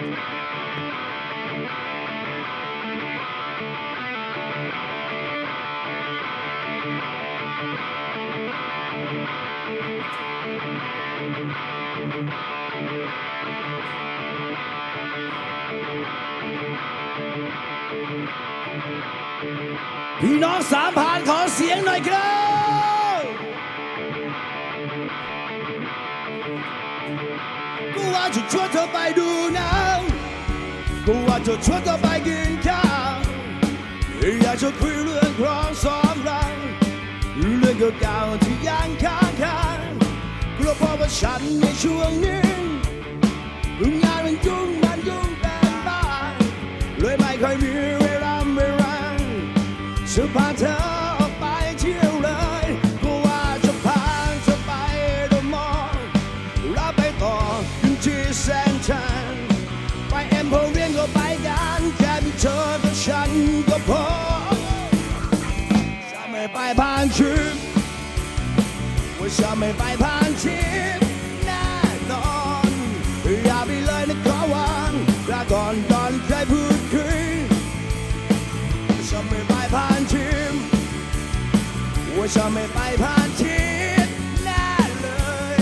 พี่น้องสามผ่านขอเสียงหน่อยครับ กูว่าจะชวนเธอไปดู กูว่าจะชวนเธอไปกินข้าวอยากจะคุยเรื่องครองสองเราเรื่องเก่ ผ่านชิปว่าจะไม่ไปผ่านชิปแน่นอนอย่าไปเลยนะขอวางลาก่อนก่อนใครพูดคุยฉันไม่ไปผ่านทีมว่าฉันไม่ไปผ่านทีมแน่เลย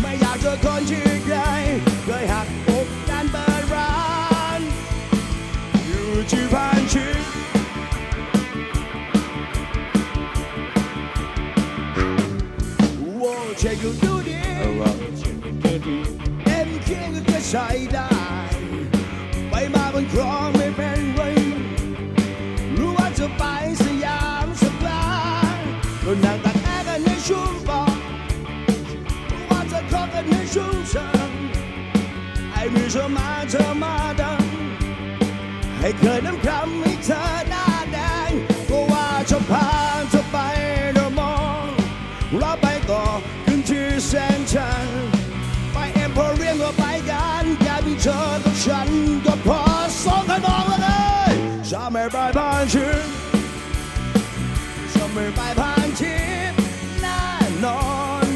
ไม่อยากเจอคนที่ใใช้ได้ ไปมาบนครองไม่เป็นไรรู้ว่าจะไปสยามสแควร์ก็นั่งตักแอร์กันในช่วงบอกรู้ว่าจะขอกันในชุมชนไอ้มีเธอมาเธอมาดังให้เคยน้ำคำให้เธอ เธอกับฉันก็พอสองขนองแล้วเลยจะไม่ไปผ่านชิปจะไม่ไปผ่านชิปแน่นอน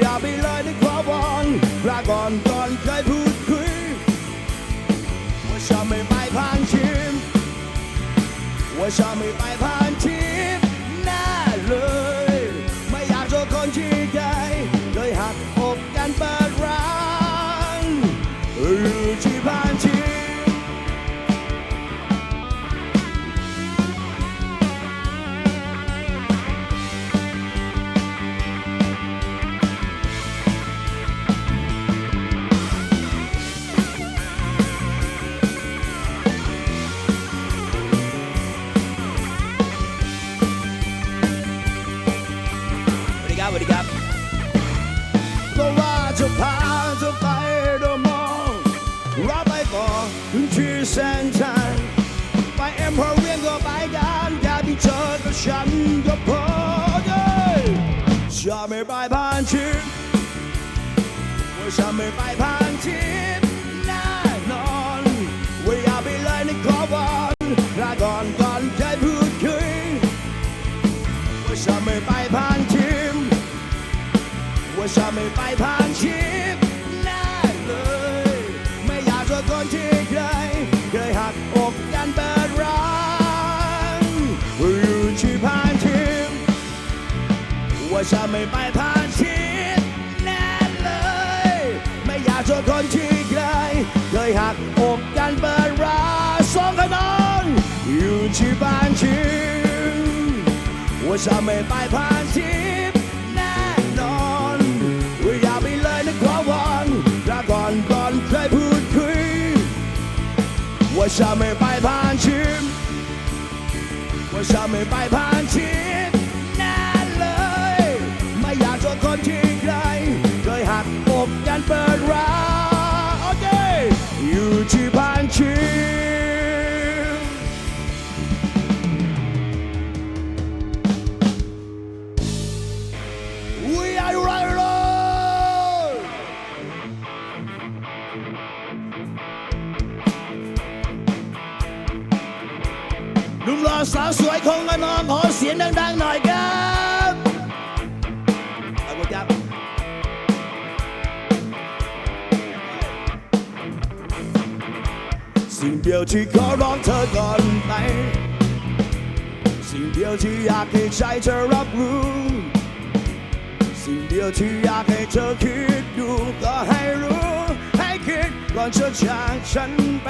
อย่าไปเลยในความหวังลาก่อนก่อนเคยพูดคุยว่าฉันไม่ไปผ่านทีมว่าฉันไม่ ว่าฉันไม่ไปผ่านชิปแน่นอนว่าอย่าไปเลยในขอวันลาก่อนก่อนเคยพูดคุยว่าฉันไม่ไปผ่านทีมว่าฉันไม่ไปผ่านทีมแน่เลย ไม่อยากจอคนที่เคยเคยหักอกกันเปิดร้านอยู่ที่ผ่านทีมว่าฉันไม่ไปผ่าน หักอกกันเปิดร้านสองขนองอยู่ที่บ้านทีมว่าจะไม่ไปผ่านทิพย์แน่นอนว่าอย่าไปเลยนะความหวังลาก่อนก่อนเคยพูดคุยว่าจะไม่ไปผ่านทิพย์ว่าจะไม่ไปผ่านทิพย์ ที่ขอร้องเธอก่อนไปสิ่งเดียวที่อยากให้ใจเธอรับรู้ สิ่งเดียวที่อยากให้เธอคิดดูก็ให้รู้ ให้คิดก่อนจะจากฉันไป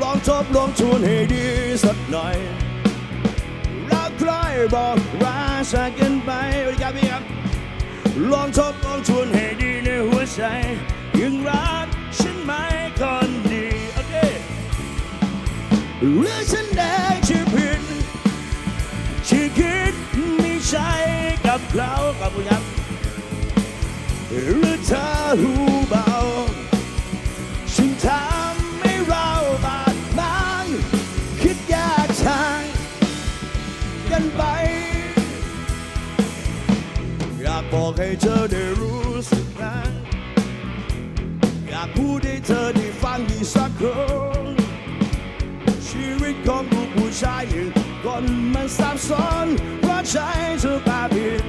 ลองทบลองทวนให้ดีสักหน่อยรักใครบอกรักสักกันไปสวัสดีครับพี่ครับลองทบลองทวนให้ดีในหัวใจยังรักฉันไหมคนดีโอเค หรือฉันแดงที่ผิดที่คิดมีใจกับเขาขอบคุณครับหรือเธอหูเบาฉันทำให้เราบาดหมางคิดแยกทางกันไป อยากบอกให้เธอได้รู้สึกนะอยากพูดให้เธอได้ฟังอีกสัก ชายหนึ่งคนมันสับสนเพราะใจเธอปาผิด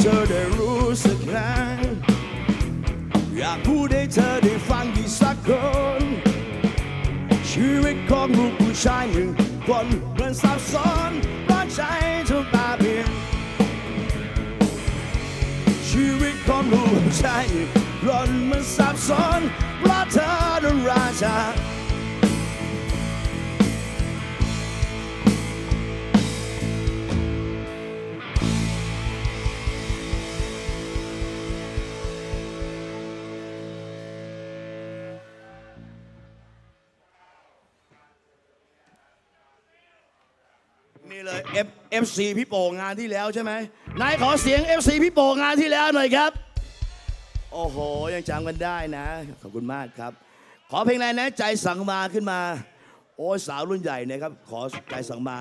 เธอได้รู้สึกนะอยากพูดให้เธอได้ฟังอีกสักคน ชีวิตของลูกผู้ชายหนึ่งคนมันซับซ้อนเพราะใจเธอตาเพียงชีวิตของลูกผู้ชายหนึ่งคนมันซับซ้อนเพราะเธอนั้นราชา นี่เลย F FC พี่โป่งงานที่แล้วใช่ไหมนายขอเสียง FC พี่โป่งงานที่แล้วหน่อยครับ โอ้โห ยังจำกันได้นะ ขอบคุณมากครับ ขอเพลงอะไรนะ ใจสั่งมาขึ้นมา โอ้ยสาวรุ่นใหญ่นะครับ ขอใจสั่งมา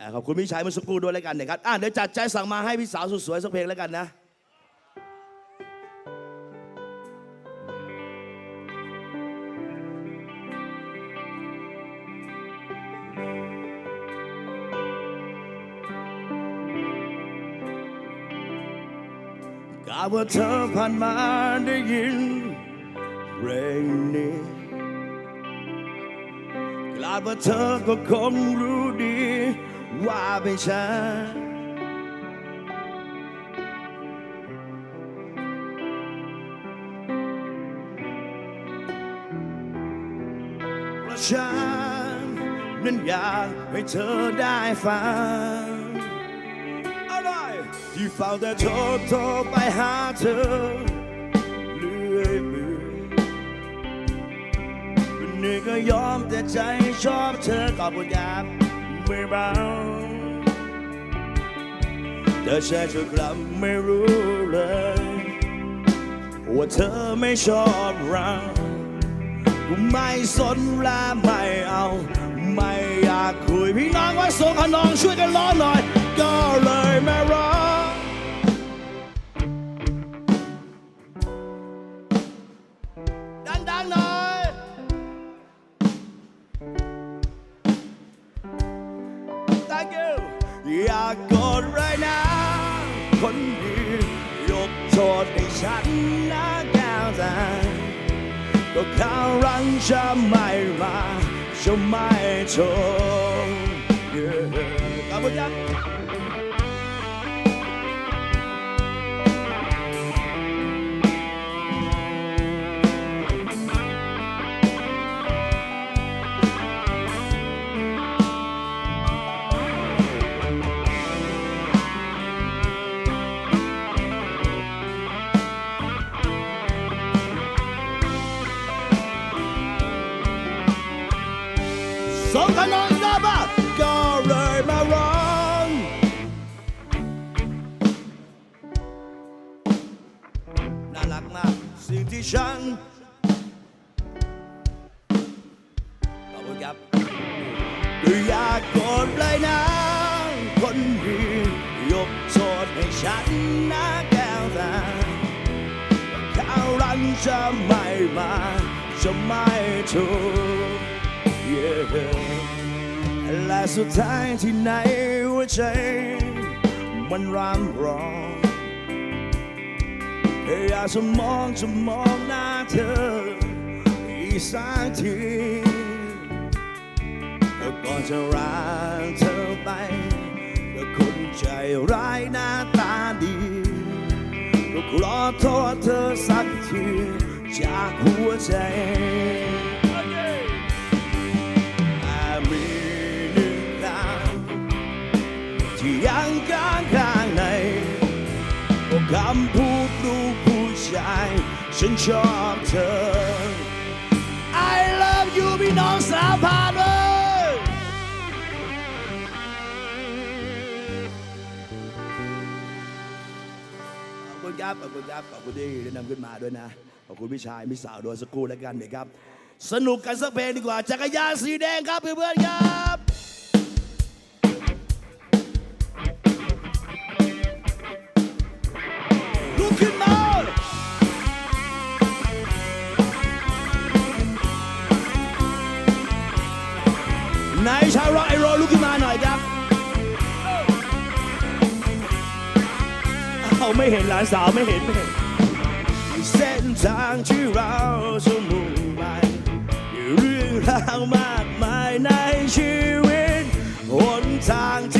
อ่าขอบคุณพี่ชายเมื่อสักครู่ด้วยแล้วกันนะครับอะเดี๋ยวจัดใจสั่งมาให้พี่สาวสุดสวยสักเพลงแล้วกันนะ ว่าเธอผ่านมาได้ยินเพลงนี้กลาดว่าเธอก็คงรู้ดี ว่าเป็นฉันเพราะฉันนั้นอยากให้เธอได้ฟัง ที่เฝ้าแต่โทรโทรไปหาเธอเรื่อยเบื่อวันนี้ก็ยอมแต่ใจชอบเธอขอบคุณครับไม่เบาแต่ฉันจะกลับไม่รู้เลย ว่าเธอไม่ชอบเรากูไม่สนและไม่เอา ไม่อยากคุยพี่น้องว่าส่งขนองช่วยกันร้องหน่อย รังจะไม่ และสุดท้ายที่ไหนหัวใจ มันรำร้องแค่อยากจะมองจะมองหน้าเธออีกสักทีก่อนจะรักเธอไปก็คนใจร้ายหน้าตาดีก็ขอโทษเธอสักทีจากหัวใจ ยังค้างข้างในก็คำพูดลูกผู้ชาย ฉันชอบเธอ I love you พี่น้องสาวพานเลยขอบคุณครับ ขอบคุณครับ ขอบคุณที่ได้นำขึ้นมาด้วยนะ ขอบคุณพี่ชายพี่สาวด้วยสักครู่แล้วกันนะครับ สนุกกันสักเพลงดีกว่า จักรยานสีแดงครับเพื่อนๆครับ ไม่เห็นหลานสาวไม่เห็นไม่เห็นเส้นทางที่เราสมุ่งไปมีเรื่องราวมากมายในชีวิตหนทางที่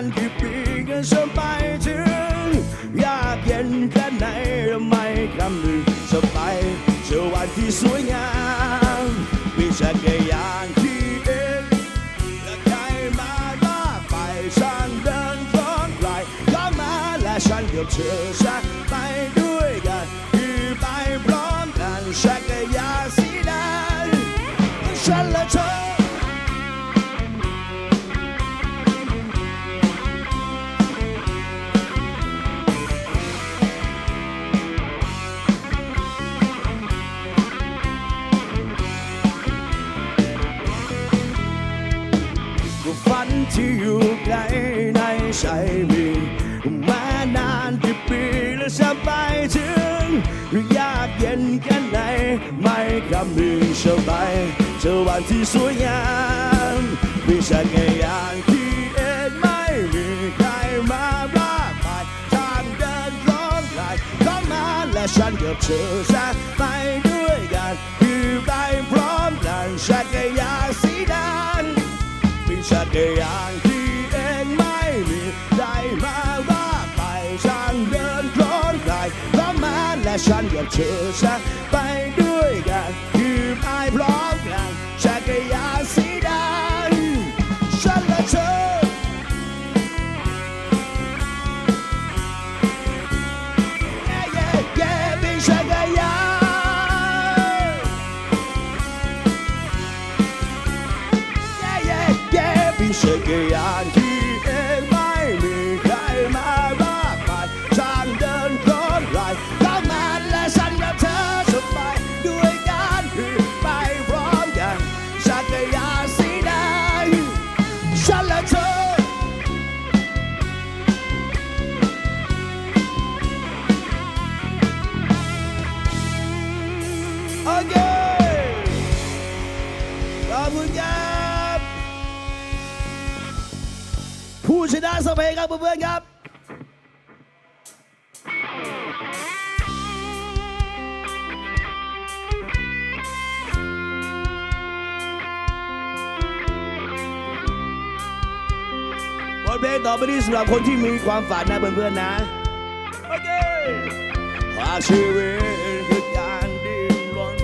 านกี่ปีก็จะไปถึง ยากเย็นแค่ไหนทำไมคำหนึ่งจะไปเจอวันที่สวยงามมีจักรยานที่เองและใครมาลากไปฉันเดินร้อนไกลเข้ามาและฉันกับเธอ ใจมีมานานกี่ปีแล้วจะไปถึงยากเย็นแค่ไหนไม่คำนึงจะไปเจอวันที่สวยงามมีจักรยานที่เองไม่มีใครมารักไปทางเดินร้อนไหลเข้ามาและฉันกับเธอจะไปด้วยกันคือไปพร้อมกันจักรยานสีดำมีจักรยานที่เอง และ ผู้ชนะสมัยครับเพื่อนๆครับบทเพลงต่อไปนี้สำหรับคนที่มีความฝันนะเพื่อนๆนะโอเคหากชีวิตคือการดิ้นรน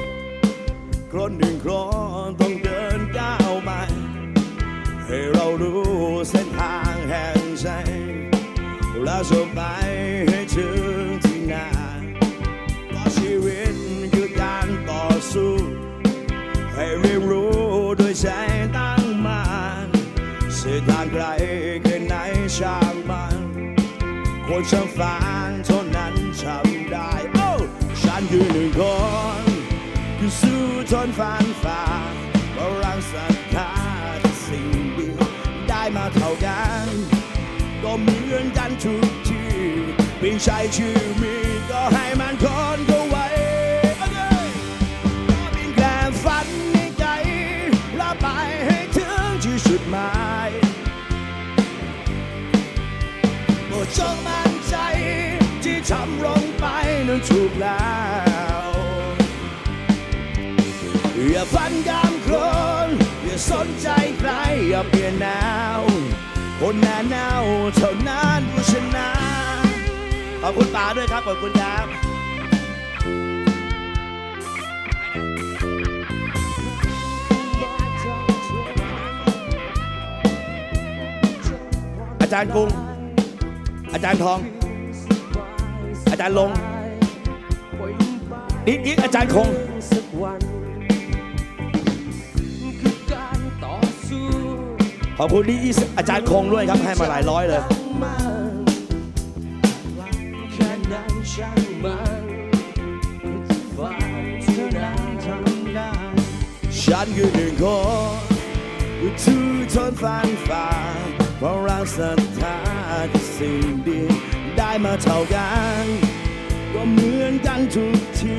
ครนหนึ่งครนต้องเดินก้าวใหม่ให้เรารู้เส้นทาง แห่งใจและจะไปให้ถึงที่หน้าเพราะชีวิตคือการต่อสู้ ให้เรียนรู้โดยใจตั้งมันเส้นทางไกลแค่ไหนช่างมันคนช่างฝันเท่านั้นทำได้โอ้ฉันคือหนึ่งคนคือสู้ทนฝันฝ่าเพราะรังศรัทธาที่สิ่งดีได้ มาเท่ากัน ก็เหมือนกันทุกทีเพียงใช้ชื่อมีก็ให้มันคนก็ไว้ก็เพียงแค่ฝันในใจและไปให้ถึงที่สุดหมายโปรดจงมั่นใจที่ทำลงไปนั้นถูกแล้วอย่าฝันกา มโคลนอย่าสนใจใครอย่าเปลี่ยนแนวคนหน้าแนวเท่านั้นผู้ชนะขอบคุณป๋าด้วยครับขอบคุณครับอาจารย์กรุง อาจารย์ทอง อาจารย์ลงอีกอีกอาจารย์คง ขอบคุณที่อาจารย์คงด้วยครับให้มาหลายร้อยเลยฉันคือหนึ่งคนผู้ทูทนฟันฝ่าเพราะเราศรัทธาที่สิ่งดีได้มาเท่ากันก็เหมือนกันทุกที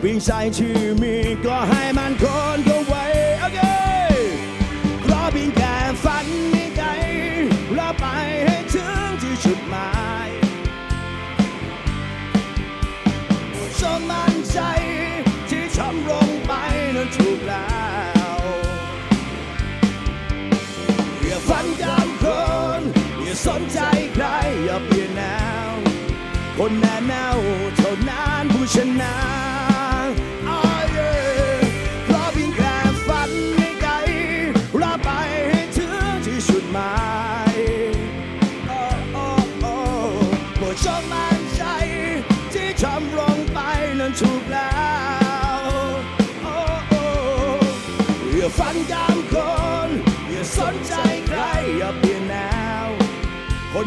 เพียงใช้ชื่อมีก็ให้มันคนก็ นั้นแล้วอย่าฝันกามคน อย่าสนใจใคร อย่าเปลี่ยนแนวคนแน่แนวเท่านั้นผู้ชนะ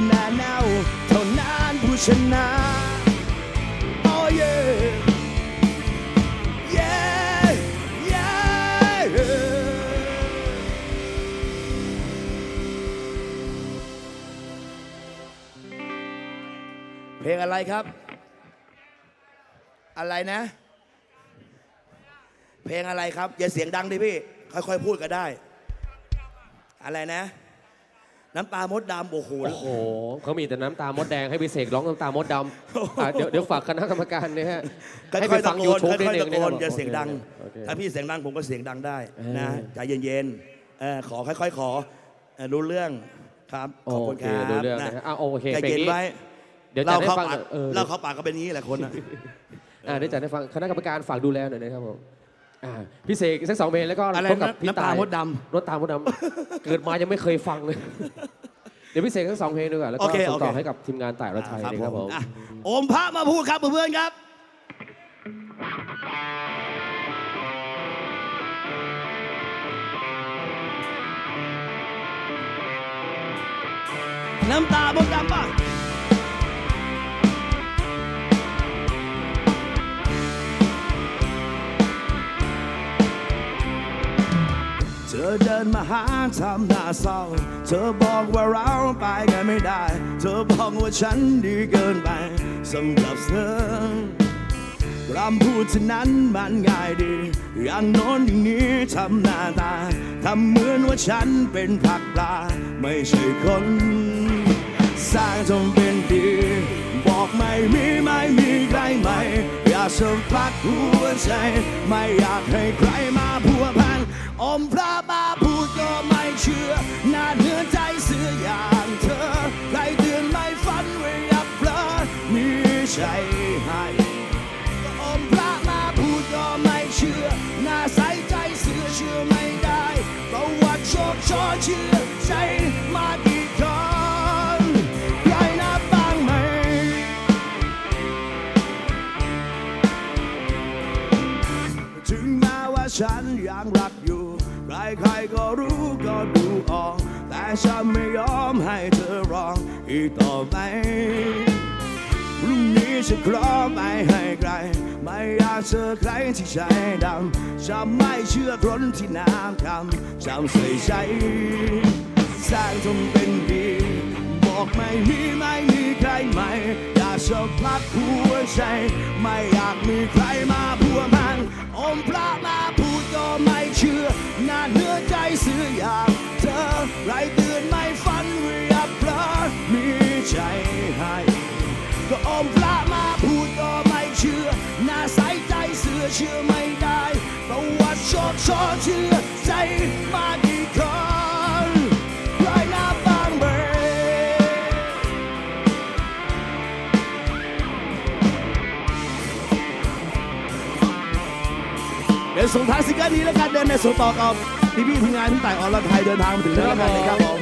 หน้าแนวเท่านั้นผู้ชนะ Oh yeah yeah yeah เพลงอะไรครับ อะไรนะ เพลงอะไรครับ อย่าเสียงดังดิพี่ ค่อยๆ พูดก็ได้ อะไรนะ น้ำตามดดำโอ้โห โอ้โหเขามีแต่น้ำตามดแดงให้พิเศษร้องน้ำตามดดำอะเดี๋ยวเดี๋ยวฝากคณะกรรมการเนี่ยฮะให้ไปค่อยๆฟัตะงโกยูนทูบค่นิดอยนึๆงตะนะโกครันบอย่าเสียงดัง โอเค ถ้าพี่เสียงดังผมก็เสียงดังได้เออนะ ใจเย็นๆเออขอค่อยๆขอเออรู้เรื่องครับ ขอบคุณโอคเครับรู้เรื่องนะฮะอะโอเคใจเพลงเย็นนี้ไว้เดี๋ยวจะเราได้เข้าฟังปากเออ เราเข้าปากก็เป็นอย่างนี้แหละคนน่ะ อ่าได้จัดให้ฟังคณะกรรมการฝากดูแลหน่อยนะครับผม อ่าพี่เสกสักสองเพลงแล้วก็อะไรพบกับนะพี่น้ำตาตายมดดรถตามมดดำ เกิดมายังไม่เคยฟังเลย เดี๋ยวพี่เสกสักสองเพลงดีกว่าแล้วโอก็เคส่งต่โออเค ให้กับทีมงานต่ายรถไทยครับนะครับผผมมอะโอมพระมาพูดครับเพื่อนๆครับ น้ำตาบนดำป่ะ อเดินมาหาทำหน้าเศร้า เธอบอกว่าเราไปกันไม่ได้ เธอบอกว่าฉันดีเกินไปสำหรับเธอคำพูดเท่านั้นมันง่ายดี อย่างโน้นอย่างนี้ทำหน้าตา ทำเหมือนว่าฉันเป็นผักปลา ไม่ใช่คน สร้างจงเป็นดี บอกไม่มีไม่มีใครไหมอยากสัมผัสหัวใจ ไม่อยากให้ใครมาพัวพัน อมพระมาพูดก็ไม่เชื่อน้าเนื้อใจเสืออย่างเธอใครเตือนไม่ฝันไว่าอย่าเพลอมีใจให้ก็อมพระมาพูดก็ไม่เชื่อน้าใส่ใจเสือเชื่อไม่ได้ประวัติโชคชอเชื่อใจมากี่คนใครนับบ้างไหมถึงแม้ว่าฉันยังรัก ก็รู้ก็ดูออก แต่ฉันไม่ยอมให้เธอร้องอีกต่อไปพรุ่งนี้ฉันขอไม่ให้ใครไม่อยากเจอใครที่ใจดำจะไม่เชื่อคนที่น้ำคำจำใส่ใจสร้างจนเป็นดีบอกไม่มีไม่มีใครใหม่อยากจะพักหัวใจไม่อยากมีใครมาพัวพันอมพระมาพูดก็ไม่เชื่อ หน้าเนื้อใจเสืออยากเธอไรเดือนไม่ฝันเรียบเพลอมีใจให้ ก็อมพระมาพูดก็ไม่เชื่อหน้าใสใจเสือเชื่อไม่ได้ ประวัติโชคชอเชื่อใจมากี่คน ส่งท้ายซิงเกิลนี้แล้วกันเดินในส่วนต่อกับพี่พี่ทีมงานที่ต่ายออนไลน์ไทยเดินทางมาถึงแล้วกันเลยครับผม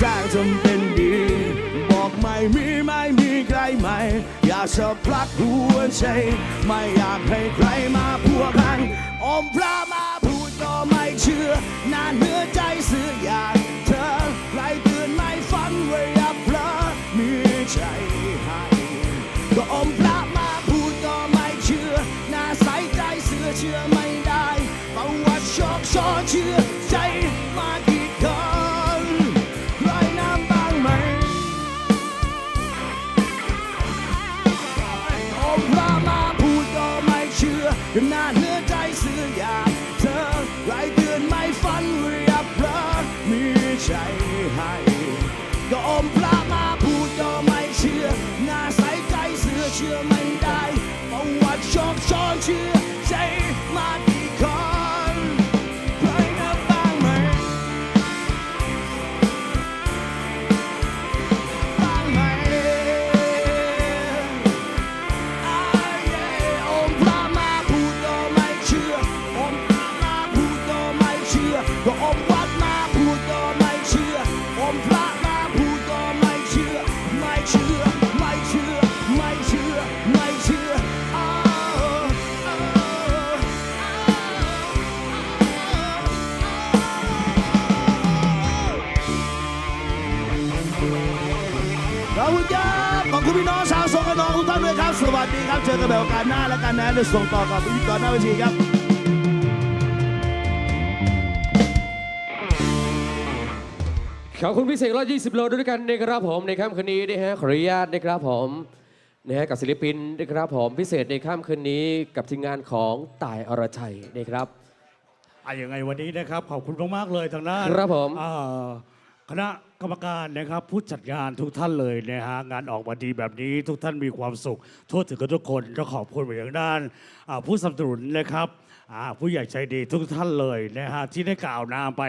สร้างจนเป็นดี บอกไม่มีไม่มีใครใหม่ อยากจะพลักหัวใจไม่อยากให้ใครมาพัวพันอมพระมาพูดก็ไม่เชื่อน้าเนื้อใจเสืออยากเธอใครเตือนไม่ฝันว่าอย่าเพลอมีใจ เชื่อหน้าเนื้อใจเสืออยากเธอไรเดือนไม่ฝันว่าอย่าเพลอมีใจให้ก็อมพระมาพูดก็ไม่เชื่อหน้าใสใจเสือเชื่อไม่ได้ประวัติโชคชอนเชื่อ ด้วยครับ สวัสดีครับ เจอกันแบบโอกาสหน้าแล้วกันนะเดี๋ยวส่งต่อกับพิธีกรหน้าเวทีครับขอบคุณพิเศษ120โลด้วยกันนะครับผมในค่ำคืนนี้นะฮะขออนุญาตนะครับผมนะฮะกับศิลปินนะครับผมพิเศษในค่ำคืนนี้กับทีมงานของต่ายอรชัยนะครับอะยังไงวันนี้นะครับขอบคุณมากๆเลยทางด้านครับผม อ่าคณะ กรรมการนะครับผู้จัดงานทุกท่านเลยนะฮะงานออกมาดีแบบนี้ทุกท่านมีความสุข ทั่วถึงกันทุกคนก็ขอบคุณไปทางด้านอ่าผู้สนับสนุนนะครับอ่าผู้ใหญ่ใจดีทุกท่านเลยนะฮะที่ได้กล่าวนามไป